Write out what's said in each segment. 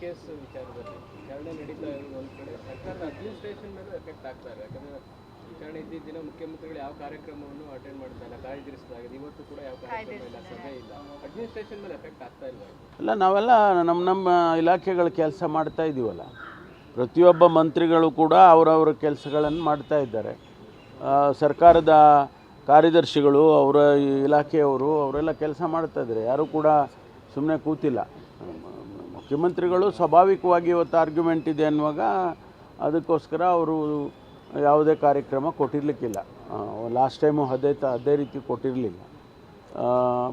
Case ವಿಚಾರದಲ್ಲಿ ವಿಚಾರಣೆ ನಡೀತಾ ಇರೋದು ಒಂದು ಕಡೆ. ಸರ್ಕಾರದ ಅಡ್ಮಿನಿಸ್ಟ್ರೇಷನ್ ಮೇಲೆ ಎಫೆಕ್ಟ್ ಆಗ್ತಾ ಇದೆ. ಯಾಕಂದ್ರೆ ವಿಚಾರಣೆ ಇದ್ದಿದ್ದ ದಿನ ಮುಖ್ಯಮಂತ್ರಿಗಳು ಯಾವ ಕಾರ್ಯಕ್ರಮವನ್ನು ಅಟೆಂಡ್ ಮಾಡ್ತಾ ಇಲ್ಲ ಕಾಯ್ದಿರಿಸಲಾಗಿದೆ ಇವತ್ತು ಕೂಡ ಯಾವ ಕಾರ್ಯಕ್ರಮ ಇಲ್ಲ, ಸಭೆ ಇಲ್ಲ. ಅಡ್ಮಿನಿಸ್ಟ್ರೇಷನ್ ಮೇಲೆ ಎಫೆಕ್ಟ್ ಆಗ್ತಾ ಇಲ್ಲ ಅಲ್ಲ, ನಾವೆಲ್ಲ ನಮ್ಮ ನಮ್ಮ ಇಲಾಖೆಗಳ ಕೆಲಸ ಮಾಡ್ತಾ ಇದ್ದೀವಲ್ಲ ಪ್ರತಿಯೊಬ್ಬ ಮಂತ್ರಿಗಳು ಕೂಡ ಅವರವರ ಕೆಲಸಗಳನ್ನು ಮಾಡ್ತಾ ಇದ್ದಾರೆ. ಸರ್ಕಾರದ ಕಾರ್ಯದರ್ಶಿಗಳು, ಅವರ ಇಲಾಖೆಯವರು ಅವರೆಲ್ಲ ಕೆಲಸ ಮಾಡ್ತಾ ಇದ್ದಾರೆ. ಯಾರೂ ಕೂಡ ಸುಮ್ಮನೆ ಕೂತಿಲ್ಲ. ಮುಖ್ಯಮಂತ್ರಿಗಳು ಸ್ವಾಭಾವಿಕವಾಗಿ ಇವತ್ತು ಆರ್ಗ್ಯುಮೆಂಟ್ ಇದೆ ಅನ್ನುವಾಗ ಅದಕ್ಕೋಸ್ಕರ ಅವರು ಯಾವುದೇ ಕಾರ್ಯಕ್ರಮ ಕೊಟ್ಟಿರಲಿಕ್ಕಿಲ್ಲ. ಲಾಸ್ಟ್ ಟೈಮು ಅದೇ ತ, ಅದೇ ರೀತಿ ಕೊಟ್ಟಿರಲಿಲ್ಲ.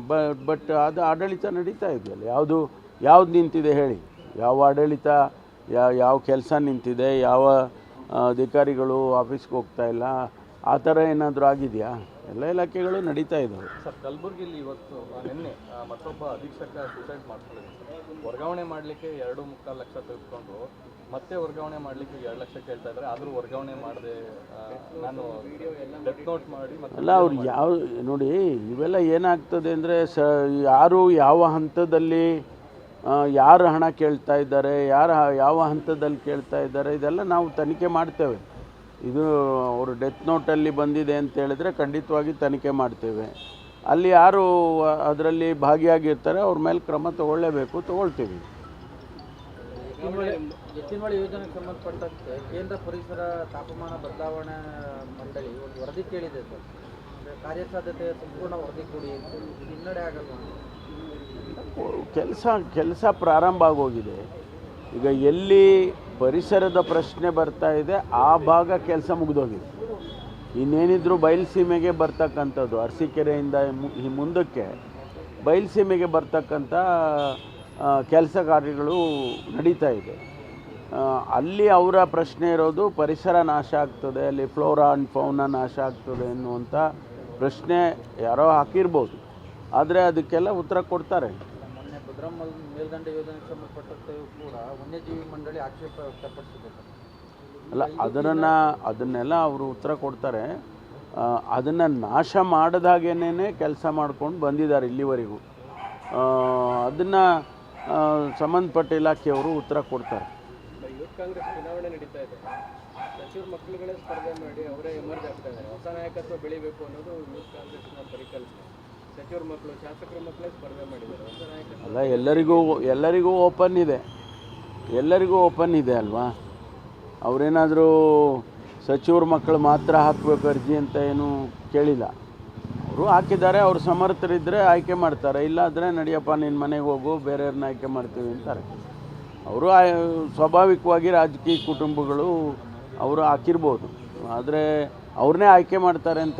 ಬಟ್ ಬಟ್ ಅದು ಆಡಳಿತ ನಡೀತಾ ಇದೆಯಲ್ಲ ಯಾವುದು, ಯಾವ್ದು ನಿಂತಿದೆ ಹೇಳಿ. ಯಾವ ಆಡಳಿತ ಯಾವ ಯಾವ ಕೆಲಸ ನಿಂತಿದೆ, ಯಾವ ಅಧಿಕಾರಿಗಳು ಆಫೀಸ್ಗೆ ಹೋಗ್ತಾ ಇಲ್ಲ ಆ ಥರ ಏನಾದರೂ ಆಗಿದೆಯಾ? ಎಲ್ಲ ಇಲಾಖೆಗಳು ನಡೀತಾ ಇದ್ದಾವೆ ಸರ್ ಕಲಬುರಗಿಯಲ್ಲಿ ಇವತ್ತು ನಿನ್ನೆ ಮತ್ತೊಬ್ಬ ಅಧೀಕ್ಷಕ ಸೂಸೈಡ್ ಮಾಡ್ಕೊಳ್ಳಿ ವರ್ಗಾವಣೆ ಮಾಡಲಿಕ್ಕೆ ಎರಡು ಮುಕ್ಕಾಲು ಲಕ್ಷ ತೆಗೆದುಕೊಂಡು ಮತ್ತೆ ವರ್ಗಾವಣೆ ಮಾಡಲಿಕ್ಕೆ ಎರಡು ಲಕ್ಷ ಕೇಳ್ತಾ ಇದ್ದಾರೆ. ಆದರೂ ವರ್ಗಾವಣೆ ಮಾಡದೆ ನಾನು ಡೆತ್ ನೋಟ್ ಮಾಡಿ ಅಲ್ಲ ಅವ್ರು ಯಾವ ನೋಡಿ ಇವೆಲ್ಲ ಏನಾಗ್ತದೆ ಅಂದರೆ ಸ ಯಾರು ಯಾವ ಹಂತದಲ್ಲಿ ಯಾರು ಹಣ ಕೇಳ್ತಾ ಇದ್ದಾರೆ ಯಾರು ಯಾವ ಹಂತದಲ್ಲಿ ಕೇಳ್ತಾ ಇದ್ದಾರೆ ಇದೆಲ್ಲ ನಾವು ತನಿಖೆ ಮಾಡ್ತೇವೆ. ಇದು ಅವರು ಡೆತ್ ನೋಟಲ್ಲಿ ಬಂದಿದೆ ಅಂತ ಹೇಳಿದ್ರೆ ಖಂಡಿತವಾಗಿ ತನಿಖೆ ಮಾಡ್ತೇವೆ. ಅಲ್ಲಿ ಯಾರು ಅದರಲ್ಲಿ ಭಾಗಿಯಾಗಿರ್ತಾರೆ ಅವ್ರ ಮೇಲೆ ಕ್ರಮ ತಗೊಳ್ಳೇಬೇಕು ತಗೊಳ್ತೀವಿ. ಎತ್ತಿನಹೊಳೆ ಯೋಜನೆಗೆ ಸಂಬಂಧಪಟ್ಟಂತೆ ಕೇಂದ್ರ ಪರಿಸರ ತಾಪಮಾನ ಬದಲಾವಣೆ ಮಂಡಳಿ ಒಂದು ವರದಿ ಕೇಳಿದೆ ಸರ್. ಕಾರ್ಯಸಾಧ್ಯತೆ ಸಂಪೂರ್ಣ ವರದಿ ಕೊಡಿ ಹಿನ್ನಡೆ ಆಗಲ್ಲ ಕೆಲಸ ಕೆಲಸ ಪ್ರಾರಂಭ ಆಗೋಗಿದೆ. ಈಗ ಎಲ್ಲಿ ಪರಿಸರದ ಪ್ರಶ್ನೆ ಬರ್ತಾ ಇದೆ, ಆ ಭಾಗ ಕೆಲಸ ಮುಗಿದೋಗಿದೆ. ಇನ್ನೇನಿದ್ರು ಬಯಲುಸೀಮೆಗೆ ಬರ್ತಕ್ಕಂಥದ್ದು ಈ ಮುಂದಕ್ಕೆ ಬಯಲುಸೀಮೆಗೆ ಬರ್ತಕ್ಕಂಥ ಕೆಲಸ ಕಾರ್ಯಗಳು ನಡೀತಾ ಇದೆ. ಅಲ್ಲಿ ಅವರ ಪ್ರಶ್ನೆ ಇರೋದು, ಪರಿಸರ ನಾಶ ಆಗ್ತದೆ, ಅಲ್ಲಿ ಫ್ಲೋರಾ ಆ್ಯಂಡ್ ಫೌನ ನಾಶ ಆಗ್ತದೆ ಅನ್ನುವಂಥ ಪ್ರಶ್ನೆ ಯಾರೋ ಹಾಕಿರ್ಬೋದು. ಆದರೆ ಅದಕ್ಕೆಲ್ಲ ಉತ್ತರ ಕೊಡ್ತಾರೆ. ಭದ್ರಾ ಮಲ್ ಮೇಲ್ದಂಡೆ ಯೋಜನೆಗೆ ಸಂಬಂಧಪಟ್ಟಂತೆ ಕೂಡ ವನ್ಯಜೀವಿ ಮಂಡಳಿ ಆಕ್ಷೇಪ ವ್ಯಕ್ತಪಡಿಸಿದೆ ಸರ್. ಅಲ್ಲ ಅದನ್ನು ಅದನ್ನೆಲ್ಲ ಅವರು ಉತ್ತರ ಕೊಡ್ತಾರೆ. ಅದನ್ನು ನಾಶ ಮಾಡದಾಗೇನೇ ಕೆಲಸ ಮಾಡ್ಕೊಂಡು ಬಂದಿದ್ದಾರೆ ಇಲ್ಲಿವರೆಗೂ. ಅದನ್ನು ಸಂಬಂಧಪಟ್ಟ ಇಲಾಖೆಯವರು ಉತ್ತರ ಕೊಡ್ತಾರೆ. ಯೂತ್ ಕಾಂಗ್ರೆಸ್ ಚುನಾವಣೆ ನಡೀತಾ ಇದೆ. ಮಕ್ಕಳುಗಳೇ ಸ್ಪರ್ಧೆ ಮಾಡಿ ಅವರೇ ಎಮರ್ಜ್ ಆಗ್ತಾ ಇದ್ದಾರೆ. ಹೊಸ ನಾಯಕತ್ವ ಬೆಳಿಬೇಕು ಅನ್ನೋದು ಯೂತ್ ಕಾಂಗ್ರೆಸ್ನ ಪರಿಕಲ್ಪನೆ. ಅಲ್ಲ, ಎಲ್ಲರಿಗೂ ಎಲ್ಲರಿಗೂ ಓಪನ್ ಇದೆ. ಎಲ್ಲರಿಗೂ ಓಪನ್ ಇದೆ ಅಲ್ವಾ? ಅವರೇನಾದರೂ ಸಚಿವ್ರ ಮಕ್ಕಳು ಮಾತ್ರ ಹಾಕಬೇಕು ಅರ್ಜಿ ಅಂತ ಏನು ಕೇಳಿಲ್ಲ. ಅವರು ಹಾಕಿದ್ದಾರೆ, ಅವರು ಸಮರ್ಥರಿದ್ದರೆ ಆಯ್ಕೆ ಮಾಡ್ತಾರೆ. ಇಲ್ಲಾಂದರೆ, ನಡಿಯಪ್ಪ ನಿನ್ನ ಮನೆಗೆ ಹೋಗು ಬೇರೆಯವ್ರನ್ನ ಆಯ್ಕೆ ಮಾಡ್ತೀವಿ ಅಂತಾರೆ. ಅವರು ಸ್ವಾಭಾವಿಕವಾಗಿ ರಾಜಕೀಯ ಕುಟುಂಬಗಳು ಅವರು ಹಾಕಿರ್ಬೋದು. ಆದರೆ ಅವ್ರನ್ನೇ ಆಯ್ಕೆ ಮಾಡ್ತಾರೆ ಅಂತ